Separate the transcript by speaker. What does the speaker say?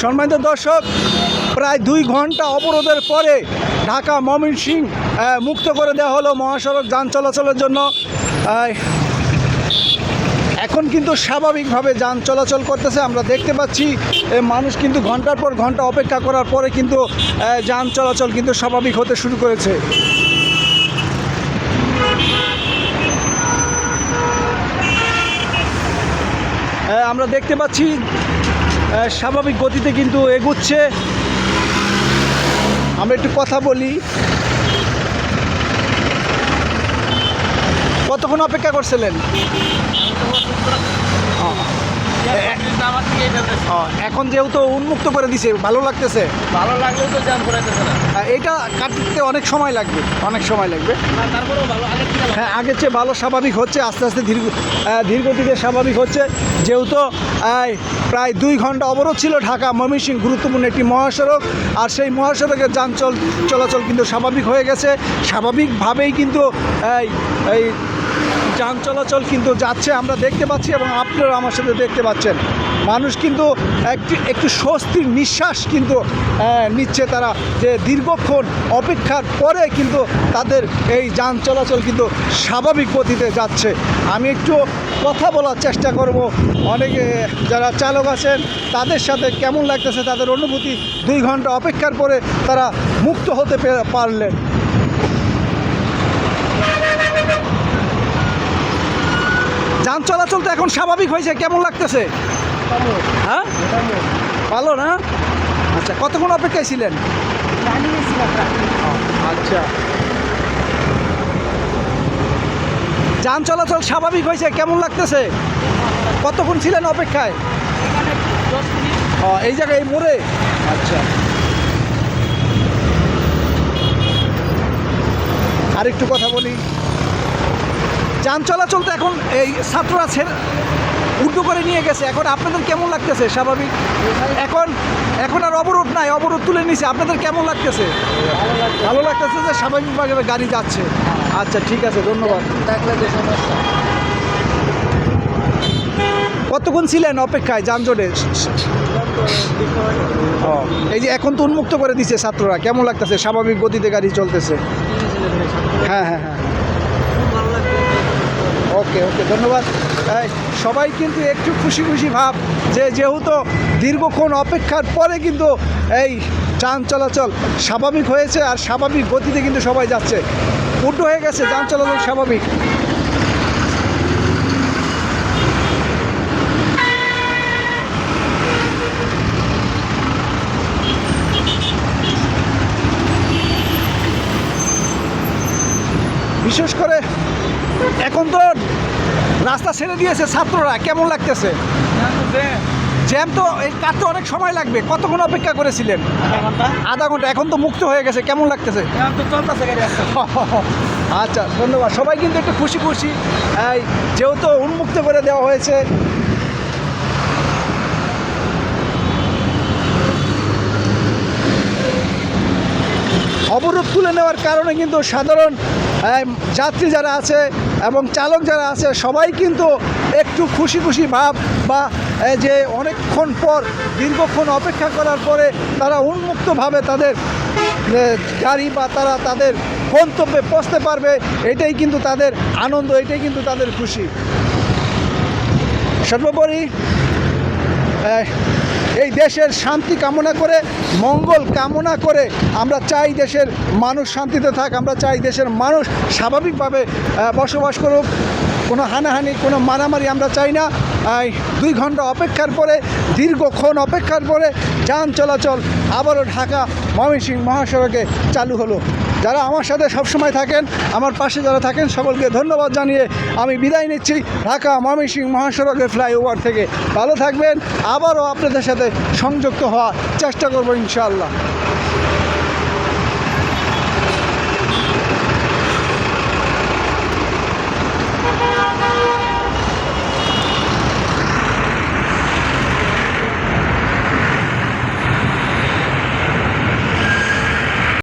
Speaker 1: সম্মানিত দর্শক, প্রায় দুই ঘণ্টা অবরোধের পরে ঢাকা ময়মনসিং মুক্ত করে দেওয়া হলো মহাসড়ক যান চলাচলের জন্য। এখন কিন্তু স্বাভাবিকভাবে যান চলাচল করতেছে। আমরা দেখতে পাচ্ছি মানুষ কিন্তু ঘণ্টার পর ঘণ্টা অপেক্ষা করার পরে কিন্তু যান চলাচল কিন্তু স্বাভাবিক হতে শুরু করেছে। আমরা দেখতে পাচ্ছি স্বাভাবিক গতিতে কিন্তু এগুচ্ছে। আমরা একটু কথা বলি। কতক্ষণ অপেক্ষা করছিলেন? এখন যেহেতু উন্মুক্ত করে দিছে ভালো লাগতেছে?
Speaker 2: ভালো লাগলেও তো জ্যাম করাইতেছে না।
Speaker 1: এটা কাটতে অনেক সময় লাগবে অনেক সময় লাগবে।
Speaker 2: না, তারপরেও ভালো আগে
Speaker 1: হ্যাঁ আগের চেয়ে ভালো স্বাভাবিক হচ্ছে আস্তে আস্তে ধীর আহ, ধীর স্বাভাবিক হচ্ছে। যেহেতু প্রায় দুই ঘণ্টা অবরোধ ছিল ঢাকা ময়মনসিংহ গুরুত্বপূর্ণ একটি মহাসড়ক। আর সেই মহাসড়কের যান চল চলাচল কিন্তু স্বাভাবিক হয়ে গেছে। স্বাভাবিকভাবেই কিন্তু এই যান চলাচল কিন্তু যাচ্ছে, আমরা দেখতে পাচ্ছি এবং আপনারা আমার সাথে দেখতে পাচ্ছেন। মানুষ কিন্তু একটি, একটু স্বস্তির নিঃশ্বাস কিন্তু নিচ্ছে তারা যে দীর্ঘক্ষণ অপেক্ষার পরে কিন্তু তাদের এই যান চলাচল কিন্তু স্বাভাবিক গতিতে যাচ্ছে। আমি একটু কথা বলার চেষ্টা করব। অনেকে যারা চালক আছেন, তাদের সাথে কেমন লাগতেছে? তাদের অনুভূতি দুই ঘণ্টা অপেক্ষার পরে তারা মুক্ত হতে পারলেন। যান চলাচল তো এখন স্বাভাবিক হয়েছে, কেমন লাগতেছে? হ্যাঁ? ভালো না? আচ্ছা কতক্ষণ অপেক্ষায় ছিলেন? আচ্ছা। যান চলাচল স্বাভাবিক হয়েছে, কেমন লাগতেছে? কতক্ষণ ছিলেন অপেক্ষায়? এই জায়গায়, এই মোড়ে? আচ্ছা। আর একটু কথা বলি। যান চলাচল তো এখন এই ছাত্ররা ছেড়ে উল্টো করে নিয়ে গেছে। এখন আপনাদের কেমন লাগতেছে? স্বাভাবিক? এখন এখন আর অবরোধ নাই, অবরোধ তুলে নিছে। আপনাদের কেমন লাগতেছে?
Speaker 2: ভালো
Speaker 1: লাগতেছে যে স্বাভাবিকভাবে গাড়ি যাচ্ছে। আচ্ছা ঠিক আছে, ধন্যবাদ। কতক্ষণ ছিলেন অপেক্ষায় যানজটে? এই যে এখন তো উন্মুক্ত করে দিছে ছাত্ররা। কেমন লাগতেছে? স্বাভাবিক গতিতে গাড়ি চলতেছে। হ্যাঁ হ্যাঁ হ্যাঁ। ওকে ওকে, ধন্যবাদ। সবাই কিন্তু একটু খুশি খুশি ভাব যে যেহেতু দীর্ঘক্ষণ অপেক্ষার পরে কিন্তু এই যান চলাচল স্বাভাবিক হয়েছে আর স্বাভাবিক গতিতে কিন্তু সবাই যাচ্ছে। উল্টো হয়ে গেছে, যান চলাচল স্বাভাবিক। বিশেষ করে এখন তো রাস্তা ছেড়ে দিয়েছে ছাত্ররা কেমন লাগতেছে? জ্যাম তো এই কাটতে অনেক সময় লাগবে। কতক্ষণ অপেক্ষা করেছিলেন?
Speaker 2: আধা
Speaker 1: ঘণ্টা। এখন তো মুক্ত হয়ে গেছে কেমন লাগতেছে? আচ্ছা ধন্যবাদ। সবাই কিন্তু একটু খুশি খুশি। এই যেহেতু উন্মুক্ত করে দেওয়া হয়েছে। অবরোধ তুলে নেওয়ার কারণে কিন্তু সাধারণ যাত্রী যারা আছে এবং চালক যারা আছে, সবাই কিন্তু একটু খুশি খুশি ভাব বা যে অনেকক্ষণ পর, দীর্ঘক্ষণ অপেক্ষা করার পরে তারা উন্মুক্তভাবে তাদের গাড়ি বা তারা তাদের গন্তব্যে পৌঁছতে পারবে, এটাই কিন্তু তাদের আনন্দ, এটাই কিন্তু তাদের খুশি। সর্বোপরি এই দেশের শান্তি কামনা করে, মঙ্গল কামনা করে আমরা চাই দেশের মানুষ শান্তিতে থাক, আমরা চাই দেশের মানুষ স্বাভাবিকভাবে বসবাস করুক। কোনো হানাহানি, কোনো মারামারি আমরা চাই না। দুই ঘণ্টা অপেক্ষার পরে, দীর্ঘক্ষণ অপেক্ষার পরে যান চলাচল আবারও ঢাকা ময়মনসিংহ মহাসড়কে চালু হলো। যারা আমার সাথে সবসময় থাকেন, আমার পাশে যারা থাকেন, সকলকে ধন্যবাদ জানিয়ে আমি বিদায় নিচ্ছি ঢাকা ময়মনসিংহ মহাসড়কের ফ্লাইওভার থেকে। ভালো থাকবেন, আবারও আপনাদের সাথে সংযুক্ত হওয়ার চেষ্টা করব ইনশাআল্লাহ।